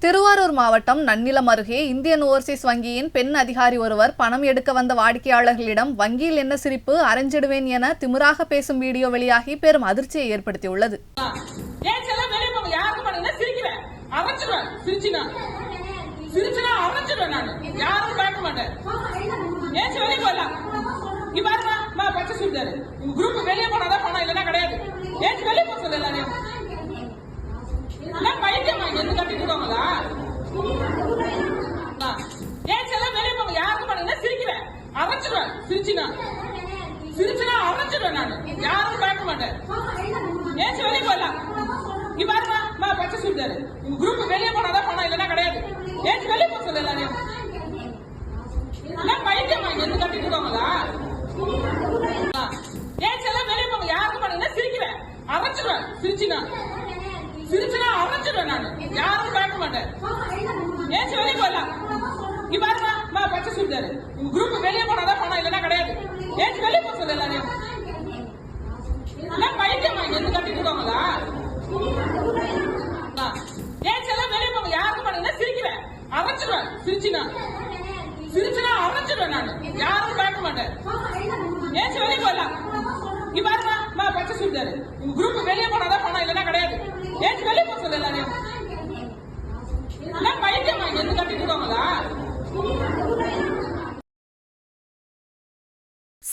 திருவாரூர் மாவட்டம் நன்னிலம் அருகே Indian Overseas வங்கியின் பெண் அதிகாரி ஒருவர் பணம் எடுக்க வந்த வாடிக்கையாளர்களிடம் வங்கியில் என்ன சிரிப்பு? அரைஞ்சிடுவேன் என திமிராக பேசும் வீடியோ வெளியாகி பெரும் அதிர்ச்சியை ஏற்படுத்தியுள்ளது. வெளியே சிரிக்கிறேன் அரைச்சிருவேன் சிரிச்சினா சிரிச்சினா அரைச்சிருவேன் நான் யாரும் பார்க்க மாட்டேன் ஏன் செல்ல வெளியே போயிடலாம் நீ பாருமா மா பச்சை சுடிதாரு உங்க குரூப் வெளியே போனாதான் பணம் இல்லைன்னா கிடையாது ஏன் வெளியே போக சொல்ல எல்லாரையும் நான் பைத்தியமா இங்க இருந்து கட்டிட்டு இருக்கோங்களா ஆ. ஏன் செல்ல வெளியே போங்க யாருக்கு பண்ணீங்கன்னா சிரிக்கிறேன் அரைச்சிருவேன் சிரிச்சினா. சிரிச்சினா அரைச்சிருவேன் நான். யாரும் பார்க்க மாட்டேன் ஏன் வெளியே போயிடலாம் நீ பாருமா மா பச்சை சுடிதாரு உங்க குரூப் வெளியே போனாதான் பணம் இல்லைன்னா கிடையாது. ஏன் வெளியே போக சொல்ல எல்லாரையும். நான் பைத்தியமா இங்க இருந்து கட்டிட்டு இருக்கோங்களா ஆ. ஏன் செல்ல வெளியே போங்க யாருக்கும் பண்ணீங்கன்னா சிரிக்கிறேன். அரைச்சிருவேன் சிரிச்சினா. சிரிச்சினா அரைச்சிருவேன் நான். யாரும் பார்க்க மாட்டேன் ஏன் வெளியே போயிடலாம் நீ பாருமா மா சொல்லிட்டாரு உங்க குரூப் வெளியே போனாதான் பணம் இல்லைன்னா கிடையாது. ஏன் வெளியே போக சொல்ல எல்லாரையும் நான் பைத்தியமா எது இருந்து கட்டிட்டு ஏன் செல்ல வெளியே போங்க யாருக்கு பண்ணீங்கன்னா சிரிக்கிறேன் அரைச்சிடுவேன் சிரிச்சினா. சிரிச்சினா அரைச்சிடுவேன் நான். யாரும் பார்க்க மாட்டேன் ஏன் வெளியே போயிடலாம் நீ பாருமா பச்சை சுடிதாரு உங்க குரூப் வெளியே போன பணம் இல்லைன்னா கிடையாது ஏன் வெளியே போக சொல்ல எல்லாரையும் நான் பைத்தியமா இங்க இருந்து கட்டிட்டு இருக்கோங்களா